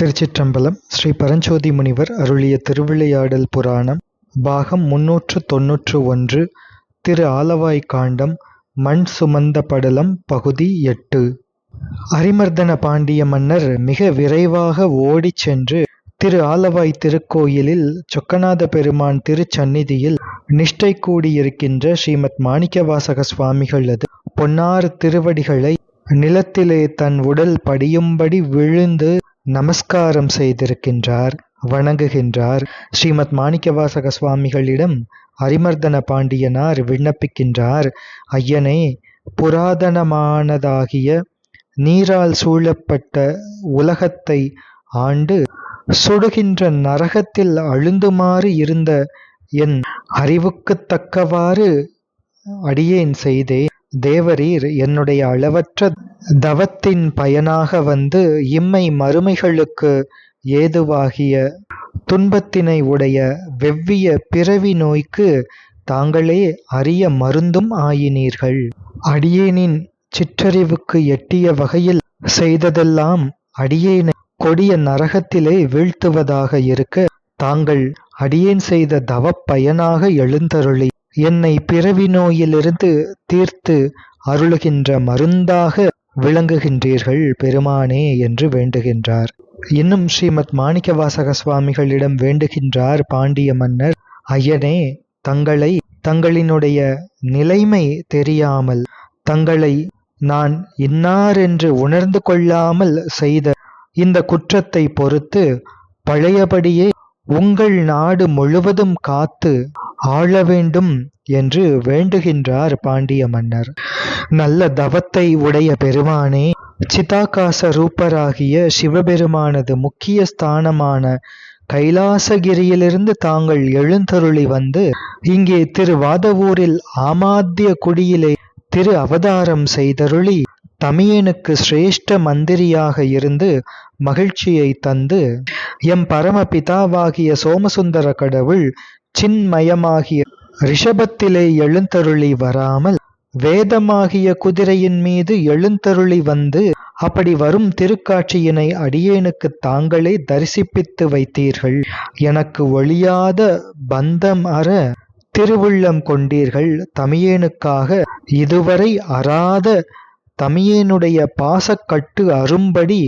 திருச்சிற்றம்பலம் ஸ்ரீ பரஞ்சோதி முனிவர் அருளிய திருவிளையாடல் புராணம் பாகம் முன்னூற்று தொன்னூற்று ஒன்று திரு ஆலவாய் காண்டம் மண் சுமந்த படலம் பகுதி எட்டு. அரிமர்தன பாண்டிய மன்னர் மிக விரைவாக ஓடிச் சென்று திரு ஆலவாய் திருக்கோயிலில் சொக்கநாத பெருமான் திருச்சந்நிதியில் நிஷ்டை கூடியிருக்கின்ற ஸ்ரீமத் மாணிக்கவாசக சுவாமிகளது பொன்னார் திருவடிகளை நிலத்திலே தன் உடல் படியும்படி விழுந்து நமஸ்காரம் செய்திருக்கின்றார் வணங்குகின்றார். ஸ்ரீமத் மாணிக்கவாசக சுவாமிகளிடம் அரிமர்தன பாண்டியனார் விண்ணப்பிக்கின்றார். ஐயனே புராதனமானதாகிய நீரால் சூழப்பட்ட உலகத்தை ஆண்டு சுடுகின்ற நரகத்தில் அழுந்துமாறு இருந்த என் அறிவுக்குத் தக்கவாறு அடியேன் செய்தேன். தேவரீர் என்னுடைய அளவற்ற தவத்தின் பயனாக வந்து இம்மை மறுமைகளுக்கு ஏதுவாகிய துன்பத்தினை உடைய வெவ்விய பிறவி நோய்க்கு தாங்களே அரிய மருந்தும் ஆயினீர்கள். அடியேனின் சிற்றறிவுக்கு எட்டிய வகையில் செய்ததெல்லாம் அடியேனை கொடிய நரகத்திலே வீழ்த்துவதாக இருக்க தாங்கள் அடியேன் செய்த தவப் பயனாக எழுந்தருளி என்னை பிறவி நோயிலிருந்து தீர்த்து அருளுகின்ற மருந்தாக விளங்குகின்றீர்கள் பெருமானே என்று வேண்டுகின்றார். இன்னும் ஸ்ரீமத் மாணிக்கவாசக சுவாமிகளிடம் வேண்டுகின்றார் பாண்டிய மன்னர் ஐயனே தங்களை தங்களினுடைய நிலைமை தெரியாமல் தங்களை நான் இன்னாரென்று உணர்ந்து கொள்ளாமல் செய்த இந்த குற்றத்தை பொறுத்து பழையபடியே உங்கள் நாடு முழுவதும் காத்து ஆள வேண்டும் என்று வேண்டுகின்றார் பாண்டிய மன்னர். நல்ல தவத்தை உடைய பெருமானே சிதாகாச ரூபராகிய சிவபெருமானது முக்கிய ஸ்தானமான கைலாசகிரியிலிருந்து தாங்கள் எழுந்தருளி வந்து இங்கே திருவாதவூரில் ஆமாத்திய குடியிலே திரு அவதாரம் செய்தருளி தமியனுக்கு சிரேஷ்ட மந்திரியாக இருந்து மகிழ்ச்சியை தந்து எம் பரமபிதாவாகிய சோமசுந்தர கடவுள் சின்மயமாகிய ரிஷபத்திலே எழுந்தருளி வராமல் வேதமாகிய குதிரையின் மீது எழுந்தருளி வந்து அப்படி வரும் திருக்காட்சியினை அடியேனுக்கு தாங்களே தரிசிப்பித்து வைத்தீர்கள். எனக்கு ஒழியாத பந்தம் அற திருவுள்ளம் கொண்டீர்கள். தமியேனுக்காக இதுவரை அறாத தமியேனுடைய பாசக்கட்டு அரும்படி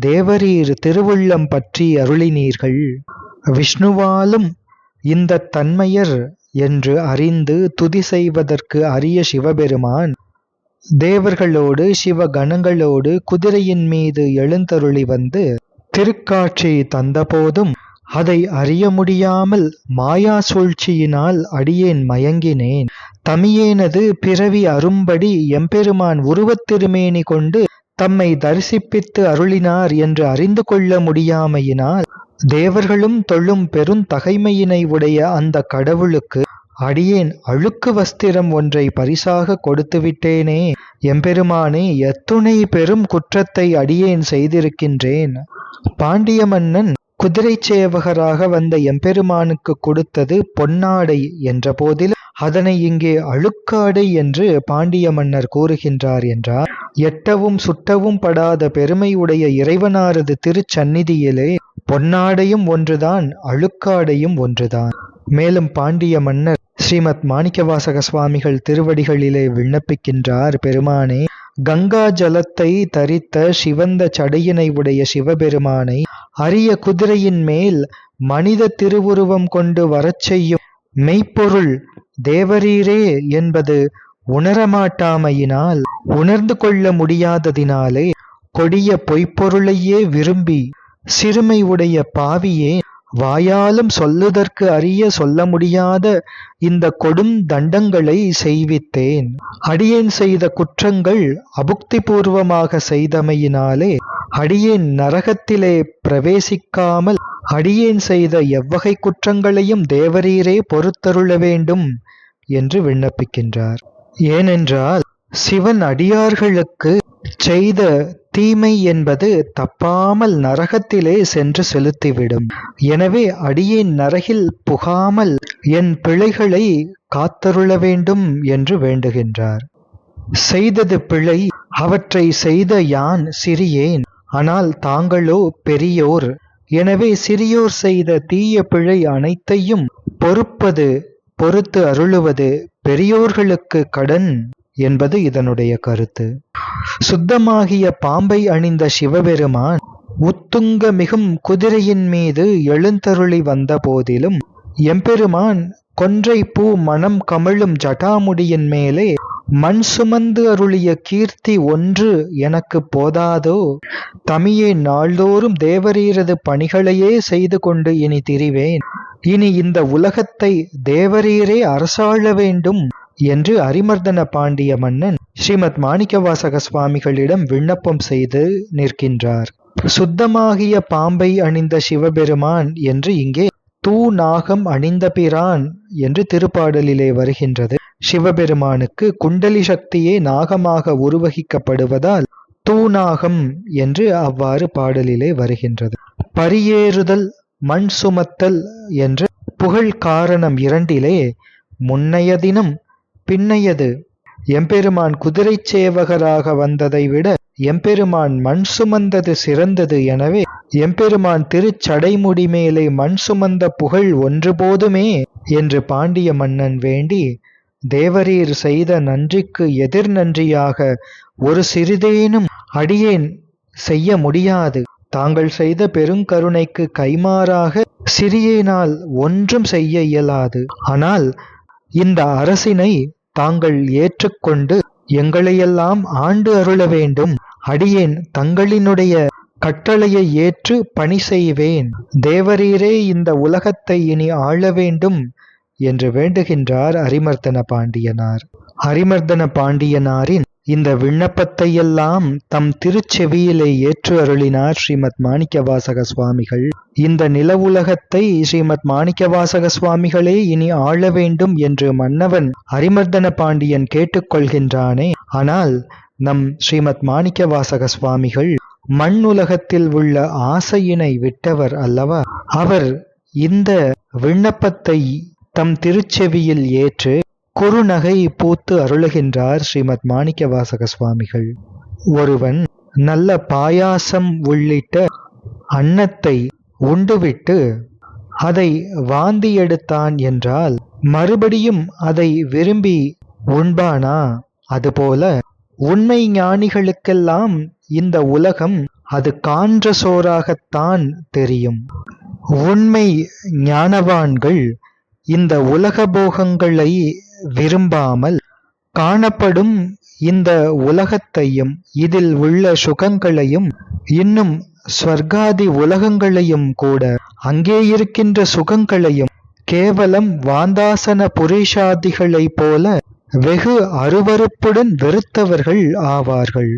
தேவரீர் திருவுள்ளம் பற்றி அருளினீர்கள். விஷ்ணுவாலும் இந்த தன்மையர் என்று அறிந்து துதி செய்வதற்கு அரிய சிவபெருமான். தேவர்களோடு சிவகணங்களோடு குதிரையின் மீது எழுந்தருளி வந்து திருக்காட்சி தந்தபோதும் அதை அறிய முடியாமல் மாயா சூழ்ச்சியினால் அடியேன் மயங்கினேன். தமியேனது பிறவி அரும்படி எம்பெருமான் உருவத் திருமேனி கொண்டு தம்மை தரிசிப்பித்து அருளினார் என்று அறிந்து கொள்ள முடியாமையினால் தேவர்களும் தொழும் பெருந்தகைமையினை உடைய அந்த கடவுளுக்கு அடியேன் அழுக்கு வஸ்திரம் ஒன்றை பரிசாக கொடுத்துவிட்டேனே எம்பெருமானே எத்துணை பெரும் குற்றத்தை அடியேன் செய்திருக்கின்றேன். பாண்டிய மன்னன் குதிரை சேவகராக வந்த எம்பெருமானுக்கு கொடுத்தது பொன்னாடை என்ற போதிலும் அதனை இங்கே அழுக்காடை என்று பாண்டிய மன்னர் கூறுகின்றார் என்றார். எட்டவும் சுட்டவும் படாத பெருமை உடைய இறைவனாரது திருச்சந்நிதியிலே பொன்னாடையும் ஒன்றுதான் அழுக்காடையும் ஒன்றுதான். மேலும் பாண்டிய மன்னர் ஸ்ரீமத் மாணிக்கவாசக சுவாமிகள் திருவடிகளிலே விண்ணப்பிக்கின்றார் பெருமானே கங்கா ஜலத்தை தரித்த சிவந்த சடையினை உடைய சிவபெருமானை அரிய குதிரையின் மேல் மனித திருவுருவம் கொண்டு வரச் செய்யும் மெய்ப்பொருள் தேவரீரே என்பது உணரமாட்டாமையினால் உணர்ந்து கொள்ள முடியாததினாலே கொடிய பொய்ப்பொருளையே விரும்பி சிறுமை உடைய பாவியே வாயாலும் சொல்லுதற்கு அறிய சொல்ல முடியாத இந்த கொடும் தண்டங்களை செய்வித்தேன். அடியேன் செய்த குற்றங்கள் அபுக்தி பூர்வமாக செய்தமையினாலே அடியேன் நரகத்திலே பிரவேசிக்காமல் அடியேன் செய்த எவ்வகை குற்றங்களையும் தேவரீரே பொறுத்தருள வேண்டும் என்று விண்ணப்பிக்கின்றார். ஏனென்றால் சிவன் அடியார்களுக்கு செய்த தீமை என்பது தப்பாமல் நரகத்திலே சென்று செலுத்திவிடும். எனவே அடியேன் நரகில் புகாமல் என் பிழைகளை காத்தருள வேண்டும் என்று வேண்டுகின்றார். செய்தது பிழை அவற்றை செய்த யான் சிறியேன் ஆனால் தாங்களோ பெரியோர். எனவே சிறியோர் செய்த தீய பிழை அனைத்தையும் பொறுப்பது பொறுத்து அருளுவது பெரியோர்களுக்கு கடன். என்பது இதனுடைய கருத்து. சுத்தமாகிய பாம்பை அணிந்த சிவபெருமான் உத்துங்க மிகும் குதிரையின் மீது எழுந்தருளி வந்த போதிலும் எம்பெருமான் கொன்றை பூ மனம் கமழும் ஜட்டாமுடியின் மேலே மண் சுமந்து அருளிய கீர்த்தி ஒன்று எனக்கு போதாதோ? தமியே நாள்தோறும் தேவரீரது பணிகளையே செய்து கொண்டு இனி திரிவேன். இனி இந்த உலகத்தை தேவரீரே அரசாள வேண்டும். என்று அரிமர்தன பாண்டிய மன்னன் ஸ்ரீமத் மாணிக்கவாசக சுவாமிகளிடம் விண்ணப்பம் செய்து நிற்கின்றார். சுத்தமாகிய பாம்பை அணிந்த சிவபெருமான் என்று இங்கே தூ நாகம் அணிந்த பிரான் என்று திருப்பாடலிலே வருகின்றது. சிவபெருமானுக்கு குண்டலி சக்தியே நாகமாக உருவகிக்கப்படுவதால் தூநாகம் என்று அவ்வாறு பாடலிலே வருகின்றது. பரியேறுதல் மண் சுமத்தல் என்ற புகழ் காரணம் இரண்டிலே முன்னைய தினம் பின்னையது. எம்பெருமான் குதிரை சேவகராக வந்ததை விட எம்பெருமான் மண் சுமந்தது சிறந்தது எனவே எம்பெருமான் திருச்சடைமுடி மேலே மண் சுமந்த புகழ் ஒன்று போதுமே என்று பாண்டிய மன்னன் வேண்டி தேவரீர் செய்த நன்றிக்கு எதிர் நன்றியாக ஒரு சிறிதேனும் அடியேன் செய்ய முடியாது. தாங்கள் செய்த பெருங்கருணைக்கு கைமாறாக சிறியேனால் ஒன்றும் செய்ய இயலாது. ஆனால் இந்த அரசினை தாங்கள் ஏற்றுக்கொண்டு எங்களையெல்லாம் ஆண்டு அருள வேண்டும் அடியேன் தங்களினுடைய கட்டளையை ஏற்று பணி செய்வேன். தேவரீரே இந்த உலகத்தை இனி ஆள வேண்டும் என்று வேண்டுகின்றார் அரிமர்தன பாண்டியனார். அரிமர்தன பாண்டியனாரின் இந்த விண்ணப்பத்தையெல்லாம் தம் திருச்செவியிலே ஏற்று அருளினார் ஸ்ரீமத் மாணிக்கவாசக சுவாமிகள். இந்த நில உலகத்தை ஸ்ரீமத் மாணிக்கவாசக சுவாமிகளே இனி ஆள வேண்டும் என்று மன்னவன் அரிமர்தன பாண்டியன் கேட்டுக்கொள்கின்றானே. ஆனால் நம் ஸ்ரீமத் மாணிக்கவாசக சுவாமிகள் மண் உலகத்தில் உள்ள ஆசையினை விட்டவர் அல்லவா? அவர் இந்த விண்ணப்பத்தை தம் திருச்செவியில் ஏற்று குறுநகை பூத்து அருளுகின்றார் ஸ்ரீமத் மாணிக்கவாசக சுவாமிகள். ஒருவன் நல்ல பாயாசம் உள்ளிட்ட அன்னத்தை உண்டுவிட்டு அதை வாந்தி எடுத்தான் என்றால் மறுபடியும் அதை விரும்பி உண்பானா? அதுபோல உண்மை ஞானிகளுக்கெல்லாம் இந்த உலகம் அது கான்ற சோறாகத்தான் தெரியும். உண்மை ஞானவான்கள் இந்த உலக போகங்களை விரும்பாமல் காணப்படும் இந்த உலகத்தையும் இதில் உள்ள சுகங்களையும் இன்னும் ஸ்வர்காதி உலகங்களையும் கூட அங்கே இருக்கின்ற சுகங்களையும் கேவலம் வாந்தாசன புரேஷாதிகளைப் போல வெகு அருவருப்புடன் வெறுத்தவர்கள் ஆவார்கள்.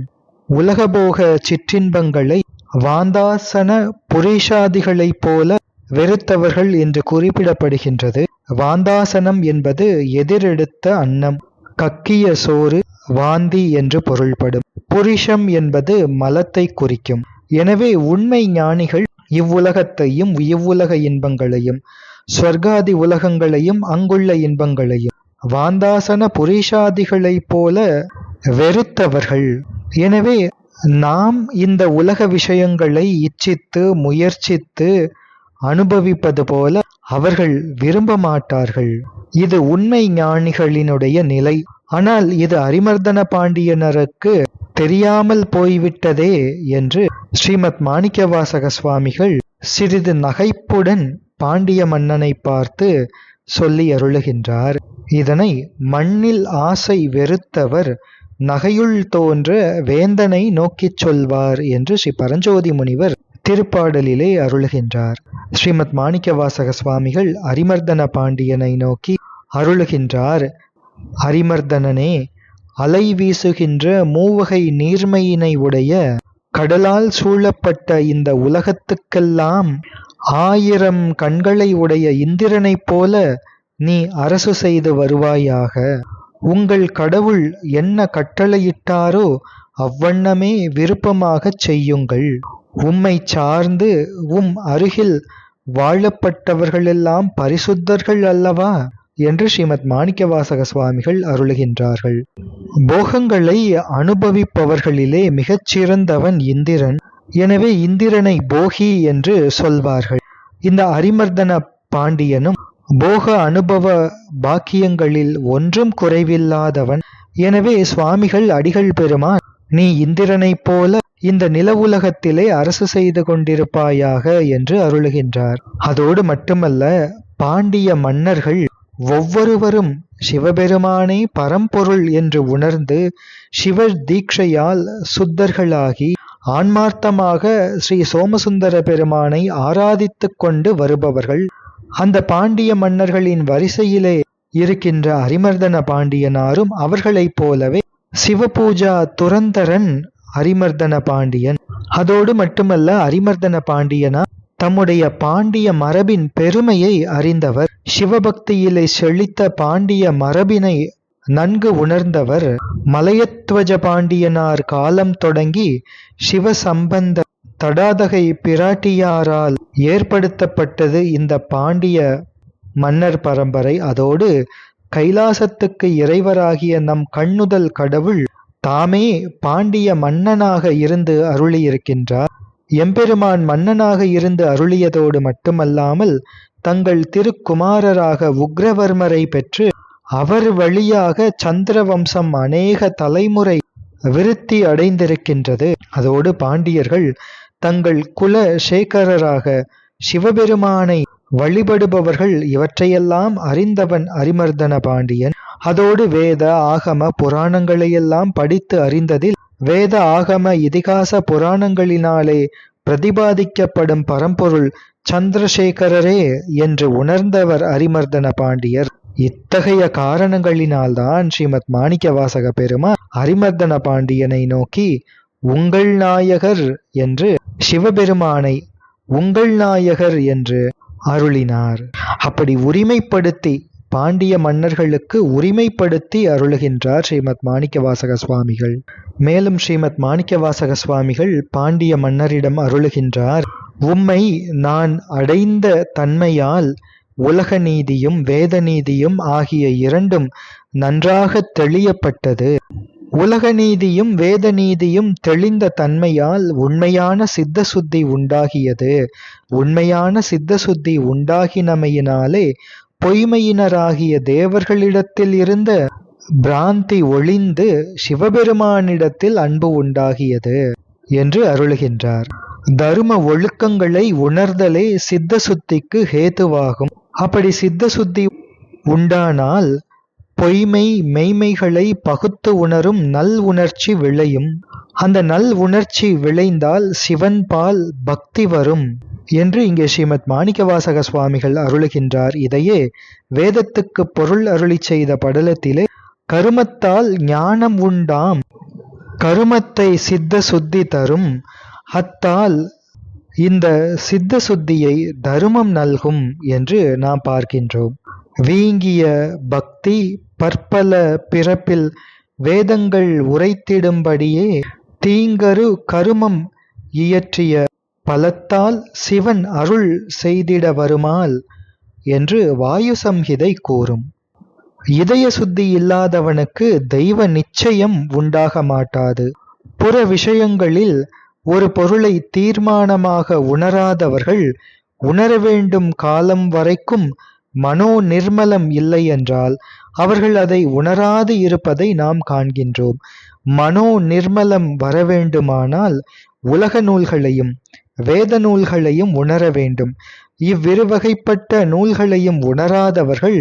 உலகபோக சிற்றின்பங்களை வாந்தாசன புரேஷாதிகளைப் போல வெறுத்தவர்கள் என்று குறிப்பிடப்படுகின்றது. வாந்தாசனம் என்பது எதிரெடுத்த அன்னம். கக்கிய சோறு வாந்தி என்று பொருள்படும். புரிஷம் என்பது மலத்தை குறிக்கும். எனவே உண்மை ஞானிகள் இவ்வுலகத்தையும் இவ்வுலக இன்பங்களையும் ஸ்வர்காதி உலகங்களையும் அங்குள்ள இன்பங்களையும் வாந்தாசன புரிஷாதிகளைப் போல வெறுத்தவர்கள். எனவே நாம் இந்த உலக விஷயங்களை இச்சித்து முயற்சித்து அனுபவிப்பது போல அவர்கள் விரும்ப மாட்டார்கள் இது உண்மை ஞானிகளினுடைய நிலை. ஆனால் இது அரிமர்தன பாண்டியனருக்கு தெரியாமல் போய்விட்டதே என்று ஸ்ரீமத் மாணிக்கவாசக சுவாமிகள் சிறிது நகைப்புடன் பாண்டிய மன்னனை பார்த்து சொல்லி அருளுகின்றார். இதனை மண்ணில் ஆசை வெறுத்தவர் நகையுள் தோன்ற வேந்தனை நோக்கிச் சொல்வார் என்று ஸ்ரீ பரஞ்சோதி முனிவர் திருப்பாடலிலே அருளுகின்றார். ஸ்ரீமத் மாணிக்கவாசக சுவாமிகள் அரிமர்தன பாண்டியனை நோக்கி அருளுகின்றார். அரிமர்தனனே அலை வீசுகின்ற மூவகை நீர்மையினை உடைய கடலால் சூழப்பட்ட இந்த உலகத்துக்கெல்லாம் ஆயிரம் கண்களை உடைய இந்திரனைப் போல நீ அரசு செய்து வருவாயாக. உங்கள் கடவுள் என்ன கட்டளையிட்டாரோ அவ்வண்ணமே விருப்பமாகச் செய்யுங்கள். உம்மை சார்ந்து உம் அருகில் வாழப்பட்டவர்களெல்லாம் பரிசுத்தர்கள் அல்லவா? என்று ஸ்ரீமத் மாணிக்கவாசக சுவாமிகள் அருளுகின்றார்கள். போகங்களை அனுபவிப்பவர்களிலே மிகச்சிறந்தவன் இந்திரன். எனவே இந்திரனை போகி என்று சொல்வார்கள். இந்த அரிமர்தன பாண்டியனும் போக அனுபவ பாக்கியங்களில் ஒன்றும் குறைவில்லாதவன். எனவே சுவாமிகள் அடிகள் பெருமான் நீ இந்திரனைப் போல இந்த நில உலகத்திலே அரசு செய்து கொண்டிருப்பாயாக என்று அருளுகின்றார். அதோடு மட்டுமல்ல பாண்டிய மன்னர்கள் ஒவ்வொருவரும் சிவபெருமானே பரம்பொருள் என்று உணர்ந்து சிவ தீட்சையால் சுத்தர்களாகி ஆன்மார்த்தமாக ஸ்ரீ சோமசுந்தர பெருமானை ஆராதித்துக் கொண்டு வருபவர்கள். அந்த பாண்டிய மன்னர்களின் வரிசையிலே இருக்கின்ற அரிமர்தன பாண்டியனாரும் அவர்களைப் போலவே சிவபூஜா துரந்தரன் அரிமர்தன பாண்டியன். அதோடு மட்டுமல்ல அரிமர்தன பாண்டியனா தம்முடைய பாண்டிய மரபின் பெருமையை அறிந்தவர். சிவபக்தியிலே செழித்த பாண்டிய மரபினை நன்கு உணர்ந்தவர். மலையத்வஜ பாண்டியனார் காலம் தொடங்கி சிவசம்பந்த தடாதகை பிராட்டியாரால் ஏற்படுத்தப்பட்டது இந்த பாண்டிய மன்னர் பரம்பரை. அதோடு கைலாசத்துக்கு இறைவராகிய நம் கண்ணுதல் கடவுள் தாமே பாண்டிய மன்னனாக இருந்து அருளியிருக்கின்றார். எம்பெருமான் மன்னனாக இருந்து அருளியதோடு மட்டுமல்லாமல் தங்கள் திருக்குமாரராக உக்ரவர்மரை பெற்று அவர் வழியாக சந்திர வம்சம் அநேக தலைமுறை விருத்தி அடைந்திருக்கின்றது. அதோடு பாண்டியர்கள் தங்கள் குல சேகரராக சிவபெருமானை வழிபடுபவர்கள் இவற்றையெல்லாம் அறிந்தவன் அரிமர்தன பாண்டியன். அதோடு வேத ஆகம புராணங்களையெல்லாம் படித்து அறிந்ததில் வேத ஆகம இதிகாச புராணங்களினாலே பிரதிபாதிக்கப்படும் பரம்பொருள் சந்திரசேகரரே என்று உணர்ந்தவர் அரிமர்தன பாண்டியர். இத்தகைய காரணங்களினால்தான் ஸ்ரீமத் மாணிக்க வாசக பெருமா அரிமர்தன பாண்டியனை நோக்கி உங்கள் நாயகர் என்று சிவபெருமானை உங்கள் நாயகர் என்று அருளினார். அப்படி உரிமைப்படுத்தி பாண்டிய மன்னர்களுக்கு உரிமைப்படுத்தி அருளுகின்றார் ஸ்ரீமத் மாணிக்கவாசக சுவாமிகள். மேலும் ஸ்ரீமத் மாணிக்கவாசக சுவாமிகள் பாண்டிய மன்னரிடம் அருளுகின்றார் உம்மை நான் அடைந்த தன்மையால் உலக நீதியும் வேத நீதியும் ஆகிய இரண்டும் நன்றாக தெளியப்பட்டது. உலக நீதியும் வேத நீதியும் தெளிந்த தன்மையால் உண்மையான சித்த சுத்தி உண்டாகியது. உண்மையான சித்த சுத்தி உண்டாகினமையினாலே பொய்மையினராகிய தேவர்களிடத்தில் இருந்த பிராந்தி ஒளிந்து சிவபெருமானிடத்தில் அன்பு உண்டாகியது என்று அருளுகின்றார். தரும ஒழுக்கங்களை உணர்தலே சித்த சுத்திக்கு ஹேதுவாகும். அப்படி சித்த சுத்தி உண்டானால் பொய்மை மெய்மைகளை பகுத்து உணரும் நல் உணர்ச்சி விளையும். அந்த நல் உணர்ச்சி விளைந்தால் சிவன்பால் பக்தி வரும். என்று இங்கே ஸ்ரீமத் மாணிக்கவாசக சுவாமிகள் அருளுகின்றார். இதையே வேதத்துக்கு பொருள் அருளி செய்த படலத்திலே கருமத்தால் ஞானம் உண்டாம் கருமத்தை சித்த சுத்தி தரும் அத்தால் இந்த சித்த சுத்தியை தருமம் நல்கும் என்று நாம் பார்க்கின்றோம். வீங்கிய பக்தி பற்பல பிறப்பில் வேதங்கள் உரைத்திடும்படியே தீங்கரு கருமம் இயற்றிய பலத்தால் சிவன் அருள் செய்திட வருமால் என்று வாயு சம்ஹிதை கூறும். இதய சுத்தி இல்லாதவனுக்கு தெய்வ நிச்சயம் உண்டாக மாட்டாது. புற விஷயங்களில் ஒரு பொருளை தீர்மானமாக உணராதவர்கள் உணர வேண்டும் காலம் வரைக்கும் மனோ நிர்மலம் இல்லை என்றால் அவர்கள் அதை உணராது இருப்பதை நாம் காண்கின்றோம். மனோ நிர்மலம் வரவேண்டுமானால் உலக நூல்களையும் வேத நூல்களையும் உணர வேண்டும். இவ்விருவகைப்பட்ட நூல்களையும் உணராதவர்கள்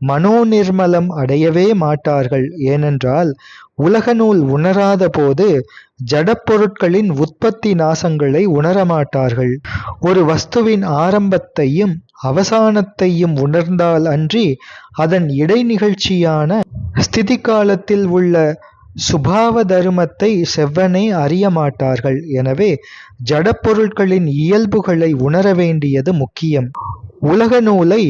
மனோ நிர்மலம் அடையவே மாட்டார்கள். ஏனென்றால் உலக நூல் உணராத போது ஜடப்பொருட்களின் உற்பத்தி நாசங்களை உணரமாட்டார்கள் ஒரு வஸ்துவின் ஆரம்பத்தையும் அவசானத்தையும் உணர்ந்தால் அன்றி அதன் இடைநிகழ்ச்சியான ஸ்திதி காலத்தில் உள்ள சுபாவ தருமத்தை செவ்வனே அறிய மாட்டார்கள். எனவே ஜடப்பொருட்களின் இயல்புகளை உணர வேண்டியது முக்கியம். உலக நூலை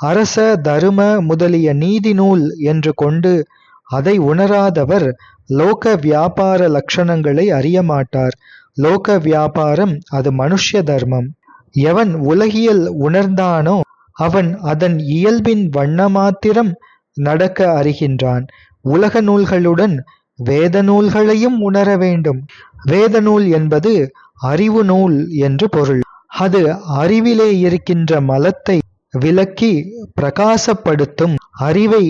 அரச தரும முதலிய நீதி நூல் என்று கொண்டு அதை உணராதவர் லோக வியாபார லட்சணங்களை அறிய மாட்டார். லோக வியாபாரம் அது மனுஷ்ய தர்மம். எவன் உலகியல் உணர்ந்தானோ அவன் அதன் இயல்பின் வண்ணமாத்திரம் நடக்க அறிகின்றான். உலக நூல்களுடன் வேத நூல்களையும் உணர வேண்டும். வேத நூல் என்பது அறிவு நூல் என்று பொருள். அது அறிவிலே இருக்கின்ற மலத்தை விலக்கி பிரகாசப்படுத்தும் அறிவை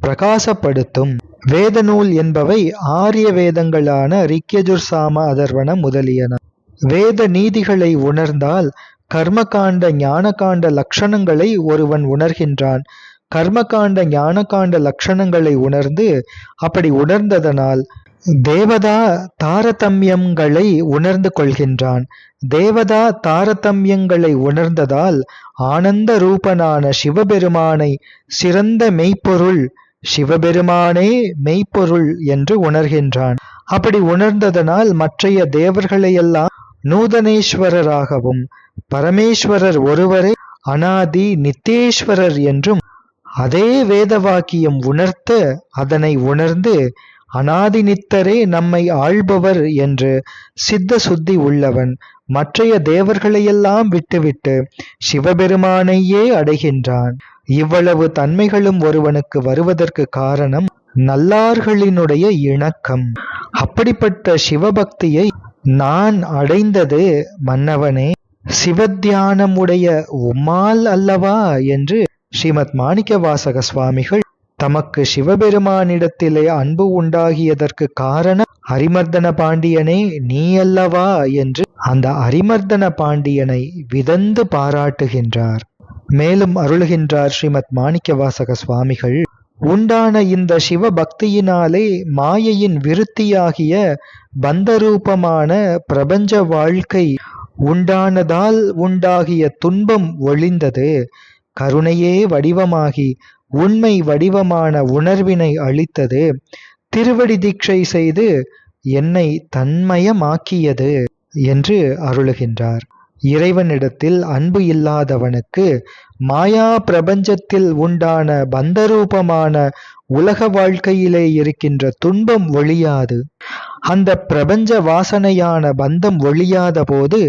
பிரகாசப்படுத்தும். வேத நூல் என்பவை ஆரிய வேதங்களான ரிக்யஜுர் சாம அதர்வன முதலியன. வேத நீதிகளை உணர்ந்தால் கர்மகாண்ட ஞானகாண்ட லட்சணங்களை ஒருவன் உணர்கின்றான். கர்மகாண்ட ஞானகாண்ட லட்சணங்களை உணர்ந்து அப்படி உணர்ந்ததனால் தேவதா தாரதமியங்களை உணர்ந்து கொள்கின்றான். தேவதா தாரதமியங்களை உணர்ந்ததால் ஆனந்த ரூபனான சிவபெருமானை சிறந்த மெய்ப்பொருள் சிவபெருமானே மெய்ப்பொருள் என்று உணர்கின்றான். அப்படி உணர்ந்ததனால் மற்றைய தேவர்களையெல்லாம் நூதனேஸ்வரராகவும் பரமேஸ்வரர் ஒருவரே அனாதி நித்தேஸ்வரர் என்றும் அதே வேதவாக்கியம் உணர்த்த அதனை உணர்ந்து அனாதினித்தரே நம்மை ஆள்பவர் என்று சித்த சுத்தி உள்ளவன் மற்றைய தேவர்களையெல்லாம் விட்டுவிட்டு சிவபெருமானையே அடைகின்றான். இவ்வளவு தன்மைகளும் ஒருவனுக்கு வருவதற்கு காரணம் நல்லார்களினுடைய இணக்கம். அப்படிப்பட்ட சிவபக்தியை நான் அடைந்தது மன்னவனே சிவத்தியானமுடைய உம்மால் அல்லவா என்று ஸ்ரீமத் மாணிக்கவாசக சுவாமிகள் தமக்கு சிவபெருமானிடத்திலே அன்பு உண்டாகியதற்கு காரணம் அரிமர்தன பாண்டியனே நீ அல்லவா என்று அந்த அரிமர்தன பாண்டியனை விதந்து பாராட்டுகின்றார். மேலும் அருளுகின்றார் ஸ்ரீமத் மாணிக்கவாசக சுவாமிகள் உண்டான இந்த சிவ பக்தியினாலே மாயையின் விருத்தியாகிய பந்தரூபமான பிரபஞ்ச வாழ்க்கை உண்டானதால் உண்டாகிய துன்பம் ஒளிந்தது கருணையே வடிவமாகி உண்மை வடிவமான உணர்வினை அளித்தது. திருவடி தீட்சை செய்து என்னை தன்மயமாக்கியது என்று அருளுகின்றார். இறைவனிடத்தில் அன்பு இல்லாதவனுக்கு மாயா பிரபஞ்சத்தில் உண்டான பந்தரூபமான உலக வாழ்க்கையிலே இருக்கின்ற துன்பம் ஒழியாது. அந்த பிரபஞ்ச வாசனையான பந்தம் ஒழியாத போது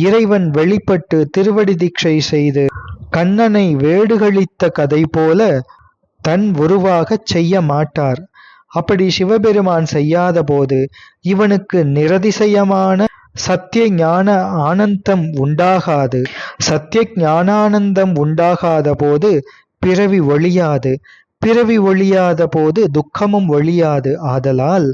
இறைவன் வெளிப்பட்டு திருவடி தீட்சை செய்து கண்ணனை வேடுகளித்த கதை போல தன் உருவாகச் செய்ய மாட்டார் அப்படி சிவபெருமான் செய்யாத போது இவனுக்கு நிரதிசயமான சத்திய ஞான ஆனந்தம் உண்டாகாது. சத்திய ஞானானந்தம் உண்டாகாத போது பிறவி ஒழியாது. பிறவி ஒழியாத போது துக்கமும் ஒழியாது. ஆதலால்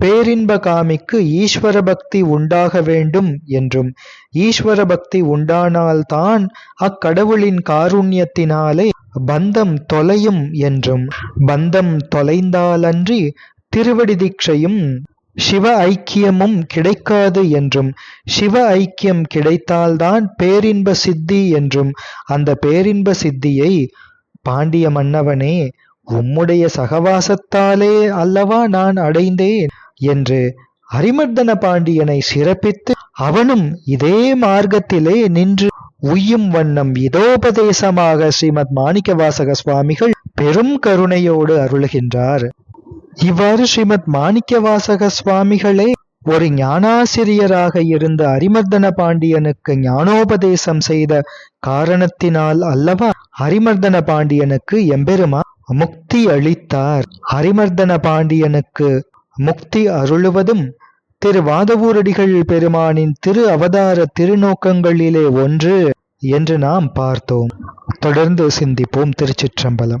பேரின்பகாமிக்கு ஈஸ்வர பக்தி உண்டாக வேண்டும் என்றும் ஈஸ்வர பக்தி உண்டானால்தான் அக்கடவுளின் காருண்யத்தினாலே பந்தம் தொலையும் என்றும் பந்தம் தொலைந்தாலன்றி திருவடி தீட்சையும் சிவ ஐக்கியமும் கிடைக்காது என்றும் சிவ ஐக்கியம் கிடைத்தால்தான் பேரின்ப சித்தி என்றும் அந்த பேரின்ப சித்தியை பாண்டிய மன்னவனே உம்முடைய சகவாசத்தாலே அல்லவா நான் அடைந்தேன் என்று அரிமர்தன பாண்டியனை சிறப்பித்து அவனும் இதே மார்க்கத்திலே நின்று உய்யும் வண்ணம் இதோபதேசமாக ஸ்ரீமத் மாணிக்கவாசக சுவாமிகள் பெரும் கருணையோடு அருளுகின்றார். இவ்வாறு ஸ்ரீமத் மாணிக்கவாசக சுவாமிகளே ஒரு ஞானாசிரியராக இருந்த அரிமர்தன பாண்டியனுக்கு ஞானோபதேசம் செய்த காரணத்தினால் அல்லவா அரிமர்தன பாண்டியனுக்கு எம்பெருமா முக்தி அளித்தார். ஹரிமர்தன பாண்டியனுக்கு முக்தி அருளுவதும் திரு வாதவூரடிகள் பெருமானின் திரு அவதார திருநோக்கங்களிலே ஒன்று என்று நாம் பார்த்தோம். தொடர்ந்து சிந்திப்போம் திருச்சிற்றம்பலம்.